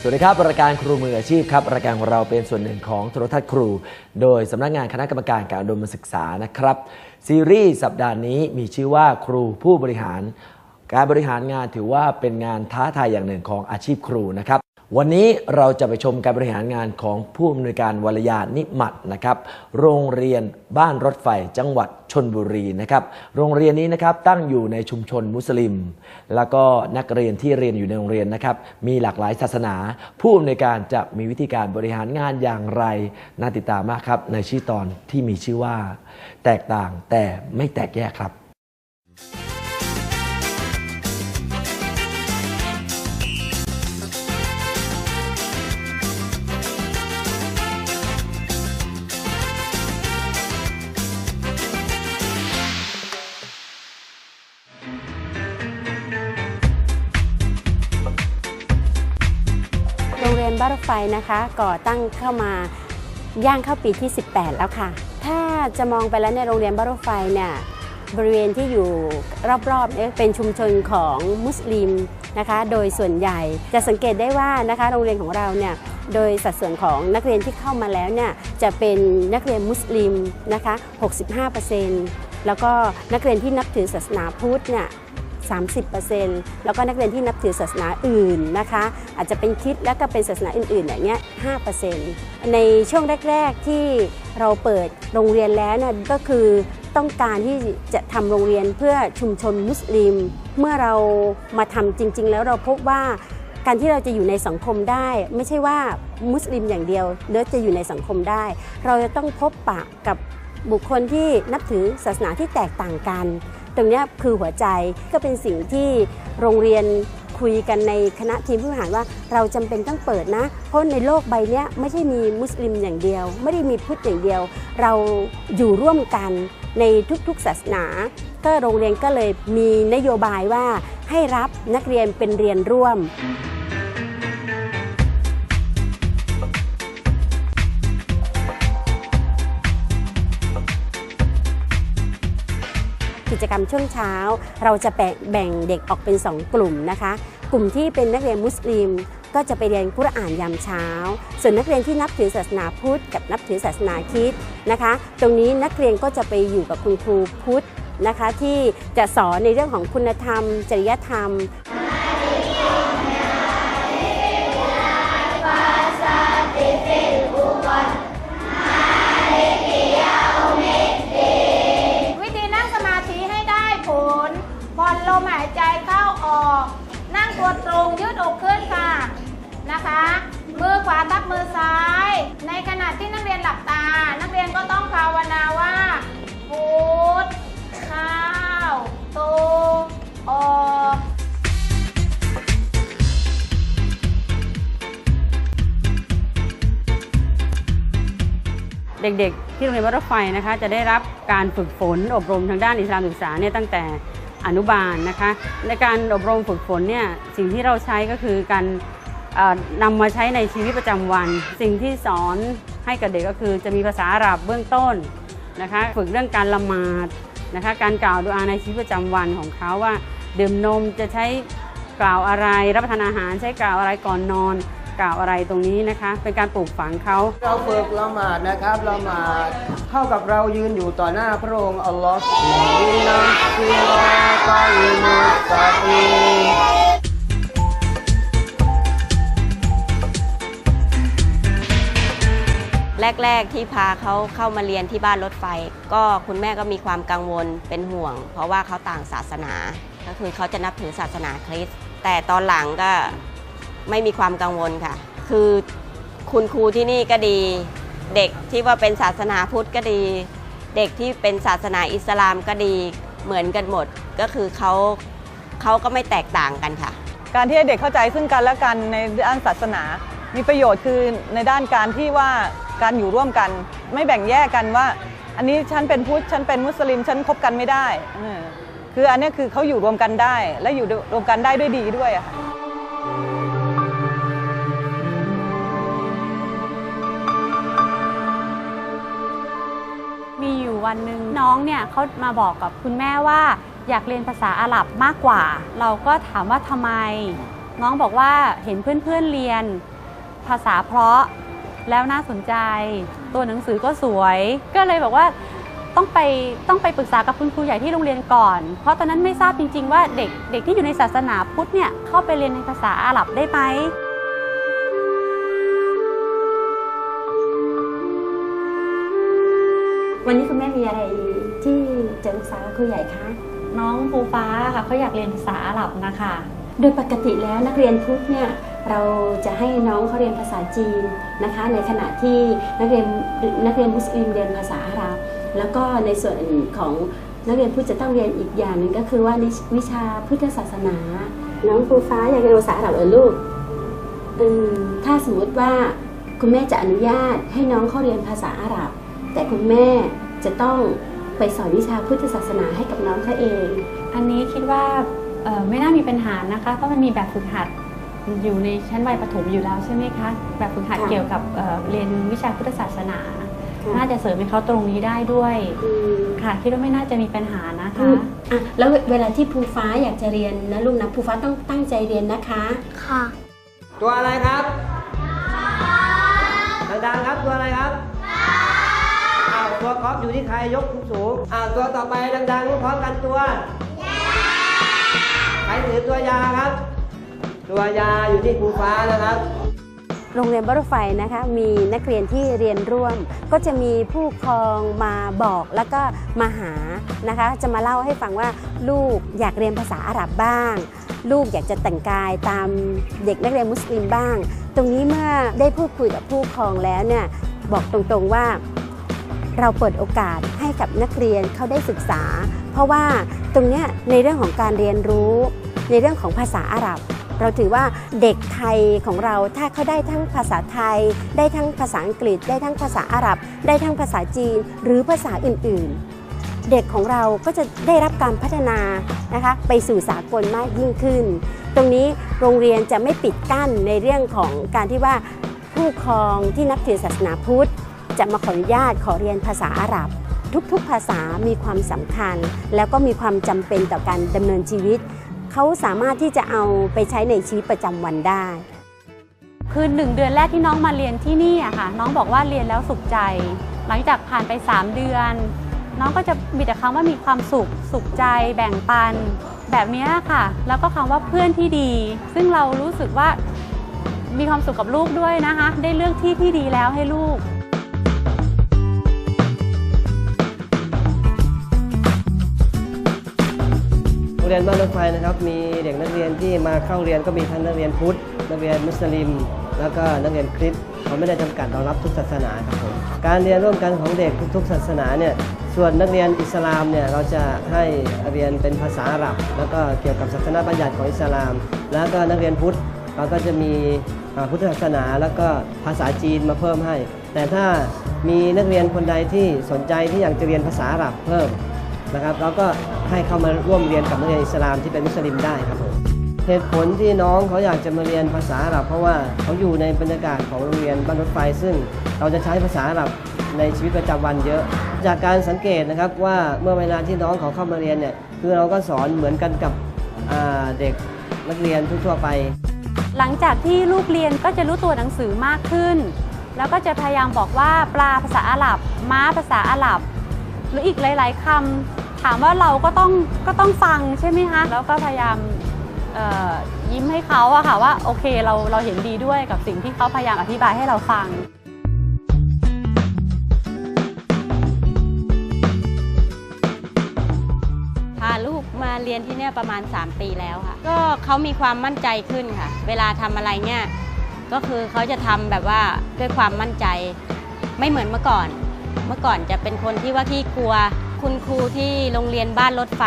สวัสดีครับรายการครูมืออาชีพครับรายการของเราเป็นส่วนหนึ่งของโทรทัศน์ครู โดยสำนักงานคณะกรรมการการอุดมศึกษานะครับ ซีรีส์สัปดาห์นี้มีชื่อว่าครูผู้บริหาร การบริหารงานถือว่าเป็นงานท้าทายอย่างหนึ่งของอาชีพครูนะครับ วันนี้เราจะไปชมการบริหารงานของผู้อำนวยการวรยานิมัตนะครับ โรงเรียนบ้านรถไฟจังหวัดชนบุรีนะครับ โรงเรียนนี้นะครับตั้งอยู่ในชุมชนมุสลิม แล้วก็นักเรียนที่เรียนอยู่ในโรงเรียนนะครับ มีหลากหลายศาสนา ผู้อำนวยการจะมีวิธีการบริหารงานอย่างไรน่าติดตามมากครับในชื่อตอนที่มีชื่อว่า แตกต่างแต่ไม่แตกแยกครับ บ้านรไฟนะคะ ก่อตั้งเข้ามาย่างเข้าปีที่ 18 แล้วค่ะ ถ้าจะมองไปแล้วในโรงเรียนบ้านรไฟเนี่ยบริเวณที่อยู่รอบๆเนี่ยเป็นชุมชนของมุสลิมนะคะ โดยส่วนใหญ่จะสังเกตได้ว่านะคะโรงเรียนของเราเนี่ยโดยสัดส่วนของนักเรียนที่เข้ามาแล้วเนี่ยจะเป็นนักเรียนมุสลิมนะคะ 65%แล้วก็นักเรียนที่นับถือศาสนาพุทธเนี่ย 30%แล้วก็นักเรียนที่นับถือศาสนาอื่นนะคะ อาจจะเป็นคิดแล้วก็เป็นศาสนาอื่นๆอย่างเงี้ย5%ในช่วงแรก ๆที่เราเปิดโรงเรียนแล้วเนี่ยก็คือต้องการที่จะทำโรงเรียนเพื่อชุมชนมุสลิม เมื่อเรามาทำจริง ๆ แล้วเราพบว่าการที่เราจะอยู่ในสังคมได้ ไม่ใช่ว่ามุสลิมอย่างเดียวเดี๋ยวจะอยู่ในสังคมได้ เราจะต้องพบปะกับบุคคลที่นับถือศาสนาที่แตกต่างกัน ตรงนี้คือหัวใจก็เป็นสิ่งที่โรงเรียนคุยกันในคณะทีมผู้บริหารว่าเราจำเป็นต้องเปิดนะ เพราะในโลกใบนี้ไม่ใช่มีมุสลิมอย่างเดียว ไม่ได้มีพุทธอย่างเดียว เราอยู่ร่วมกันในทุกๆศาสนา ก็โรงเรียนก็เลยมีนโยบายว่าให้รับนักเรียนเป็นเรียนร่วม จกรรมช่วงเช้า เราจะแบ่งแบ่งเด็กออกเป็น 2 กลุ่มนะคะ กลุ่มที่เป็นนักเรียนมุสลิมก็จะไปเรียนกุรอานยามเช้า ส่วนนักเรียนที่นับถือศาสนาพุทธกับนับถือศาสนาคิดนะคะ ตรงนี้นักเรียนก็จะไปอยู่กับคุณครูพุทธนะคะที่จะสอนในเรื่องของคุณธรรม จริยธรรม ในขณะที่นักเรียนหลับตา นักเรียนก็ต้องภาวนาว่าพุทข้าโตออกเด็กๆ ที่โรงเรียนวัดรถไฟนะคะ จะได้รับการฝึกฝนอบรมทางด้านอิสลามศึกษาเนี่ยตั้งแต่อนุบาลนะคะ ในการอบรมฝึกฝนเนี่ยสิ่งที่เราใช้ก็คือการ นำมาใช้ในชีวิตประจำวัน สิ่งที่สอนให้กับเด็กก็คือ จะมีภาษาอาหรับเบื้องต้นนะคะฝึกเรื่องการละหมาดนะคะการกล่าวดูอาในชีวิตประจำวันของเขาว่า ดื่มนมจะใช้กล่าวอะไร รับประทานอาหารใช้กล่าวอะไรก่อนนอนกล่าวอะไรตรงนี้นะคะ เป็นการปลูกฝังเขาเราฝึกละหมาดนะครับละหมาดเท่ากับเรายืนอยู่ต่อหน้าพระองค์อัลลอฮ์ดินัมซิลาตาอิมุสตากี แรก ๆ ที่พาเขาเข้ามาเรียนที่บ้านรถไฟ ก็คุณแม่ก็มีความกังวลเป็นห่วง เพราะว่าเขาต่างศาสนา ก็คือเขาจะนับถือศาสนาคริสต์แต่ตอนหลังก็ไม่มีความกังวลค่ะ คือคุณครูที่นี่ก็ดี เด็กที่ว่าเป็นศาสนาพุทธก็ดี เด็กที่เป็นศาสนาอิสลามก็ดีเหมือนกันหมดก็คือเขาเขาก็ไม่แตกต่างกันค่ะ การที่ให้เด็กเข้าใจซึ่งกันและกันในด้านศาสนา มีประโยชน์คือในด้านการที่ว่า การอยู่ร่วมกัน ไม่แบ่งแยกกันว่า อันนี้ฉันเป็นพุทธฉันเป็นมุสลิมฉันคบกันไม่ได้ คืออันนี้คือเขาอยู่รวมกันได้ และอยู่รวมกันได้ด้วยดีด้วยค่ะมีอยู่วันหนึ่งน้องเนี่ยเขามาบอกกับคุณแม่ว่าอยากเรียนภาษาอาหรับมากกว่า เราก็ถามว่าทำไม น้องบอกว่าเห็นเพื่อนๆเรียน ภาษาเพราะ แล้วน่าสนใจ ตัวหนังสือก็สวย ก็เลยบอกว่าต้องไปต้องไปปรึกษากับคุณครูใหญ่ที่โรงเรียนก่อน เพราะตอนนั้นไม่ทราบจริง ๆ ว่าเด็กเด็กที่อยู่ในศาสนาพุทธเนี่ยเข้าไปเรียนในภาษาอาหรับได้ไหมวันนี้คุณแม่มีอะไรที่จะปรึกษากับครูใหญ่คะน้องภูฟ้าค่ะเขาอยากเรียนภาษาอาหรับนะคะ โดยปกติแล้วนักเรียนพุทธเนี่ย เราจะให้น้องเขาเรียนภาษาจีนนะคะในขณะที่นักเรียนนักเรียนมุสลิมเรียนภาษาอาหรับแล้วก็ในส่วนของนักเรียนพุทธจะต้องเรียนอีกอย่างหนึ่งก็คือว่าวิชาพุทธศาสนา น้องภูฟ้าอยากเรียนภาษาอาหรับเหรอลูกถ้าสมมติว่าคุณแม่จะอนุญาตให้น้องเขาเรียนภาษาอาหรับ แต่คุณแม่จะต้องไปสอนวิชาพุทธศาสนาให้กับน้องเขาเอง อันนี้คิดว่าไม่น่ามีปัญหานะคะเพราะมันมีแบบฝึกหัด อยู่ในชั้นวัยประถมอยู่แล้วใช่ไหมคะแบบฝึกหัดค่ะ เกี่ยวกับเอ่อเรียนวิชาพุทธศาสนาค่ะน่าจะเสริมให้เขาตรงนี้ได้ด้วยอืมค่ะคิดว่าไม่น่าจะมีปัญหานะคะอืมอะแล้วเวลาที่ภูฟ้าอยากจะเรียนนะลูกนะภูฟ้าต้องตั้งใจเรียนนะคะ ค่ะ ตัวอะไรครับดังๆครับตัวอะไรครับอ้าวตัวก๊อฟอยู่ที่ใครยกสูงๆอ้าวตัวต่อไปดังๆพร้อมกันตัว ใครถือตัวยาครับ ตัวยาอยู่ที่ภูฟ้านะครับ โรงเรียนบัตเตอร์ไฟนะคะมีนักเรียนที่เรียนร่วม ก็จะมีผู้ปกครองมาบอกแล้วก็มาหานะคะ จะมาเล่าให้ฟังว่าลูกอยากเรียนภาษาอาหรับบ้าง ลูกอยากจะแต่งกายตามเด็กนักเรียนมุสลิมบ้าง ตรงนี้เมื่อได้พูดคุยกับผู้ปกครองแล้วเนี่ยบอกตรงๆว่าเราเปิดโอกาสให้กับนักเรียนเขาได้ศึกษา เพราะว่าตรงนี้ในเรื่องของการเรียนรู้ ในเรื่องของภาษาอาหรับ เราถือว่าเด็กไทยของเราถ้าเขาได้ทั้งภาษาไทย ได้ทั้งภาษาอังกฤษ ได้ทั้งภาษาอาหรับ ได้ทั้งภาษาจีน หรือภาษาอื่น ๆ เด็กของเราก็จะได้รับการพัฒนานะคะไปสู่สากลมากยิ่งขึ้น ตรงนี้โรงเรียนจะไม่ปิดกั้นในเรื่องของการที่ว่าผู้ครองที่นับถือศาสนาพุทธ จะมาขออนุญาตขอเรียนภาษาอาหรับ ทุกๆ ภาษามีความสำคัญ แล้วก็มีความจำเป็นต่อการดำเนินชีวิต เขาสามารถที่จะเอาไปใช้ในชีวิตประจำวันได้ คือหนึ่งเดือนแรกที่น้องมาเรียนที่นี่อะค่ะ น้องบอกว่าเรียนแล้วสุขใจ หลังจากผ่านไป 3 เดือน น้องก็จะมีแต่คำว่ามีความสุข สุขใจ แบ่งปัน แบบนี้ค่ะ แล้วก็คำว่าเพื่อนที่ดี ซึ่งเรารู้สึกว่ามีความสุขกับลูกด้วยนะคะ ได้เลือกที่ที่ดีแล้วให้ลูก เรียนบ้านรถไฟนะครับ มีเด็กนักเรียนที่มาเข้าเรียนก็มีทั้งนักเรียนพุทธ นักเรียนมุสลิม แล้วก็นักเรียนคริสต์เขาไม่ได้จำกัดรองรับทุกศาสนาครับผมการเรียนร่วมกันของเด็กทุกๆศาสนาเนี่ยส่วนนักเรียนอิสลามเนี่ยเราจะให้เรียนเป็นภาษาอาหรับ แล้วก็เกี่ยวกับศาสนาบัญญัติของอิสลาม แล้วก็นักเรียนพุทธเราก็จะมีพุทธศาสนาแล้วก็ภาษาจีนมาเพิ่มให้ แต่ถ้ามีนักเรียนคนใดที่สนใจที่อยากจะเรียนภาษาอาหรับเพิ่ม นะครับเราก็ให้เข้ามาร่วมเรียนกับนักเรียนอิสลามที่เป็นมุสลิมได้ครับผมเหตุผลที่น้องเขาอยากจะมาเรียนภาษาอาหรับ เพราะว่าเขาอยู่ในบรรยากาศของโรงเรียนบ้านรถไฟ ซึ่งเราจะใช้ภาษาอาหรับในชีวิตประจำวันเยอะ จากการสังเกตนะครับว่าเมื่อเวลาที่น้องเขาเข้ามาเรียนเนี่ยคือเราก็สอนเหมือนกันกับเด็กนักเรียนทั่วไป หลังจากที่ลูกเรียนก็จะรู้ตัวหนังสือมากขึ้น แล้วก็จะพยายามบอกว่าปลาภาษาอาหรับ ม้าภาษาอาหรับ หรืออีกหลาย ๆคำถามว่าเราก็ต้องก็ต้องฟังใช่ไหมคะแล้วก็พยายามยิ้มให้เขาอะค่ะว่าโอเคเราเราเห็นดีด้วยกับสิ่งที่เขาพยายามอธิบายให้เราฟังพาลูกมาเรียนที่เนี่ยประมาณ 3 ปีแล้วค่ะ ก็เขามีความมั่นใจขึ้นค่ะ เวลาทำอะไรเนี่ยก็คือเขาจะทำแบบว่าด้วยความมั่นใจไม่เหมือนเมื่อก่อน เมื่อก่อนจะเป็นคนที่ว่าขี้กลัว คุณครูที่โรงเรียนบ้านรถไฟ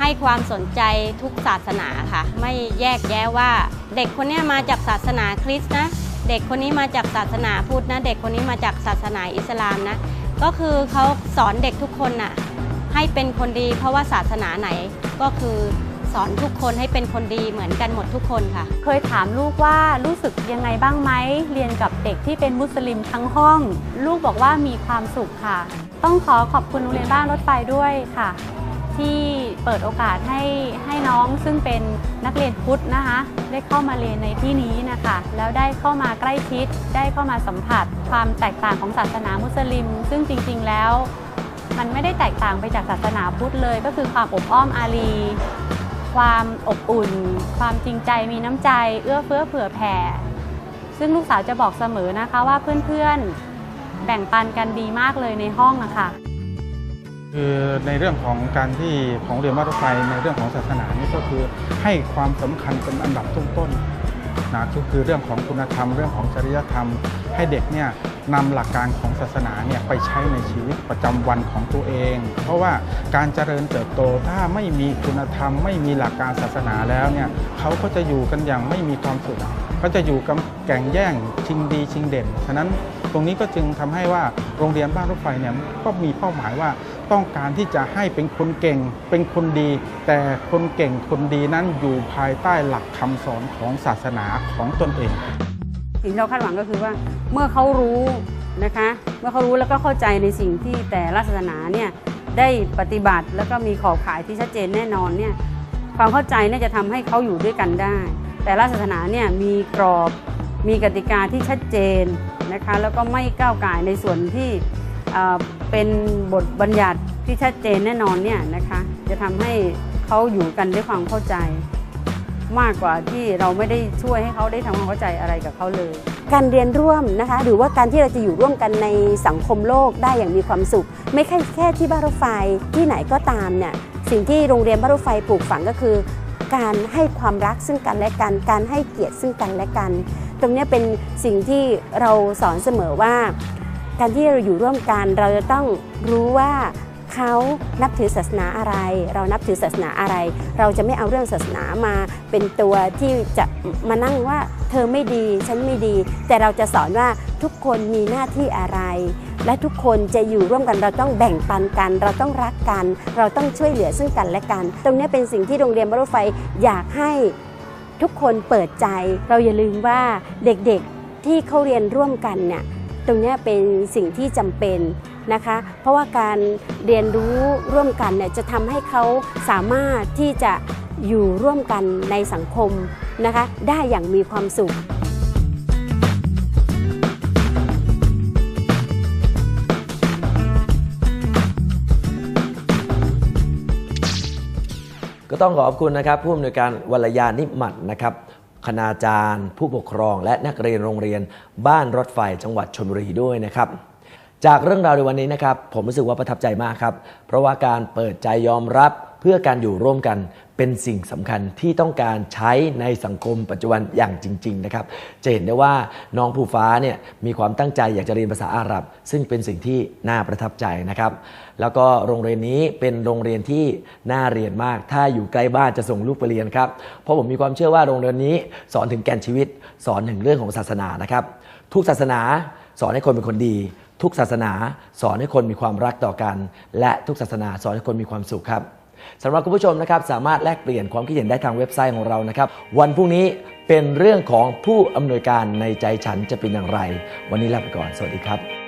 ให้ความสนใจทุกศาสนาค่ะ ไม่แยกแยะว่า เด็กคนเนี้ยมาจากศาสนาคริสต์นะ เด็กคนนี้มาจากศาสนาพุทธนะ เด็กคนนี้มาจากศาสนาอิสลามนะ ก็คือเขาสอนเด็กทุกคนน่ะให้เป็นคนดีเพราะว่าศาสนาไหนก็คือ สอนทุกคนให้เป็นคนดีเหมือนกันหมดทุกคนค่ะ เคยถามลูกว่ารู้สึกยังไงบ้างไหมเรียนกับเด็กที่เป็นมุสลิมทั้งห้อง ลูกบอกว่ามีความสุขค่ะ ต้องขอขอบคุณโรงเรียนบ้านรถไฟด้วยค่ะทที่เปิดโอกาสให้ให้น้องซึ่งเป็นนักเรียนพุทธนะคะ ได้เข้ามาเรียนในที่นี้นะคะ แล้วได้เข้ามาใกล้ชิด ได้เข้ามาสัมผัส ความแตกต่างของศาสนามุสลิม ซึ่งจริง ๆ แล้วมันไม่ได้แตกต่างไปจากศาสนาพุทธเลย ก็คือความอบอ้อมอารี ความอบอุ่น ความจริงใจมีน้ำใจ เอื้อเฟื้อเผื่อแผ่ ซึ่งลูกสาวจะบอกเสมอนะคะว่าเพื่อนๆแบ่งปันกันดีมากเลยในห้องอะค่ะคือในเรื่องของการที่ของเรียนวัดรไฟในเรื่องของศาสนานี่ก็คือให้ความสำคัญเป็นอันดับต้นๆนะก็คือเรื่องของคุณธรรมเรื่องของจริยธรรม ให้เด็กเนี่ย นำหลักการของศาสนาเนี่ยไปใช้ในชีวิตประจำวันของตัวเอง เพราะว่าการเจริญเติบโตถ้าไม่มีคุณธรรม ไม่มีหลักการศาสนาแล้วเนี่ยเขาก็จะอยู่กันอย่างไม่มีความสุขก็จะอยู่กับแก่งแย่งชิงดีชิงเด่นฉะนั้นตรงนี้ก็จึงทำให้ว่าโรงเรียนบ้านรถไฟเนี่ยก็มีเป้าหมายว่าต้องการที่จะให้เป็นคนเก่งเป็นคนดี แต่คนเก่งคนดีนั้นอยู่ภายใต้หลักคำสอนของศาสนาของตนเอง สิ่งที่เราคาดหวังก็คือว่าเมื่อเขารู้นะคะ เมื่อเขารู้แล้วก็เข้าใจในสิ่งที่แต่ละศาสนาเนี่ยได้ปฏิบัติแล้วก็มีขอบข่ายที่ชัดเจนแน่นอนเนี่ยความเข้าใจเนี่ยจะทำให้เขาอยู่ด้วยกันได้ แต่ละศาสนาเนี่ยมีกรอบมีกติกาที่ชัดเจนนะคะแล้วก็ไม่ก้าวไก่ในส่วนที่เอ่อเป็นบทบัญญัติที่ชัดเจนแน่นอนเนี่ยนะคะจะทำให้เขาอยู่กันด้วยความเข้าใจ มากกว่าที่เราไม่ได้ช่วยให้เขาได้ทำความเข้าใจอะไรกับเขาเลย การเรียนร่วมนะคะ หรือว่าการที่เราจะอยู่ร่วมกันในสังคมโลกได้อย่างมีความสุข ไม่แค่แค่ที่บ้านรถไฟที่ไหนก็ตามเนี่ยสิ่งที่โรงเรียนบ้านรถไฟปลูกฝังก็คือ การให้ความรักซึ่งกันและกัน การให้เกียรติซึ่งกันและกัน ตรงนี้เป็นสิ่งที่เราสอนเสมอว่า การที่เราอยู่ร่วมกันเราจะต้องรู้ว่า เขานับถือศาสนาอะไร เรานับถือศาสนาอะไร เราจะไม่เอาเรื่องศาสนามาเป็นตัวที่จะมานั่งว่าเธอไม่ดีฉันไม่ดี แต่เราจะสอนว่าทุกคนมีหน้าที่อะไร และทุกคนจะอยู่ร่วมกันเราต้องแบ่งปันกัน เราต้องรักกัน เราต้องช่วยเหลือซึ่งกันและกัน ตรงนี้เป็นสิ่งที่โรงเรียนบรรลุไฟอยากให้ทุกคนเปิดใจ เราอย่าลืมว่าเด็กๆที่เขาเรียนร่วมกันเนี่ยตรงนี้เป็นสิ่งที่จำเป็น นะคะ เพราะว่าการเรียนรู้ร่วมกันเนี่ยจะทำให้เขาสามารถที่จะอยู่ร่วมกันในสังคมนะคะ ได้อย่างมีความสุขก็ต้องขอบคุณนะครับผู้อำนวยการวรยานิมัตนะครับคณาจารย์ ผู้ปกครอง และนักเรียนโรงเรียน บ้านรถไฟจังหวัดชลบุรีด้วยนะครับ จากเรื่องราวในวันนี้นะครับ ผมรู้สึกว่าประทับใจมากครับ เพราะว่าการเปิดใจยอมรับเพื่อการอยู่ร่วมกันเป็นสิ่งสำคัญที่ต้องการใช้ในสังคมปัจจุบันอย่างจริง ๆ นะครับ จะเห็นได้ว่าน้องภูฟ้าเนี่ยมีความตั้งใจอยากจะเรียนภาษาอาหรับ ซึ่งเป็นสิ่งที่น่าประทับใจนะครับ แล้วก็โรงเรียนนี้เป็นโรงเรียนที่น่าเรียนมาก ถ้าอยู่ใกล้บ้านจะส่งลูกไปเรียนครับ เพราะผมมีความเชื่อว่าโรงเรียนนี้สอนถึงแก่นชีวิต สอนถึงเรื่องของศาสนานะครับ ทุกศาสนาสอนให้คนเป็นคนดี ทุกศาสนาสอนให้คนมีความรักต่อกัน และทุกศาสนาสอนให้คนมีความสุขครับสำหรับคุณผู้ชมนะครับสามารถแลกเปลี่ยนความคิดเห็นได้ทางเว็บไซต์ของเรานะครับ วันพรุ่งนี้เป็นเรื่องของผู้อำนวยการในใจฉันจะเป็นอย่างไร วันนี้ลาไปก่อน สวัสดีครับ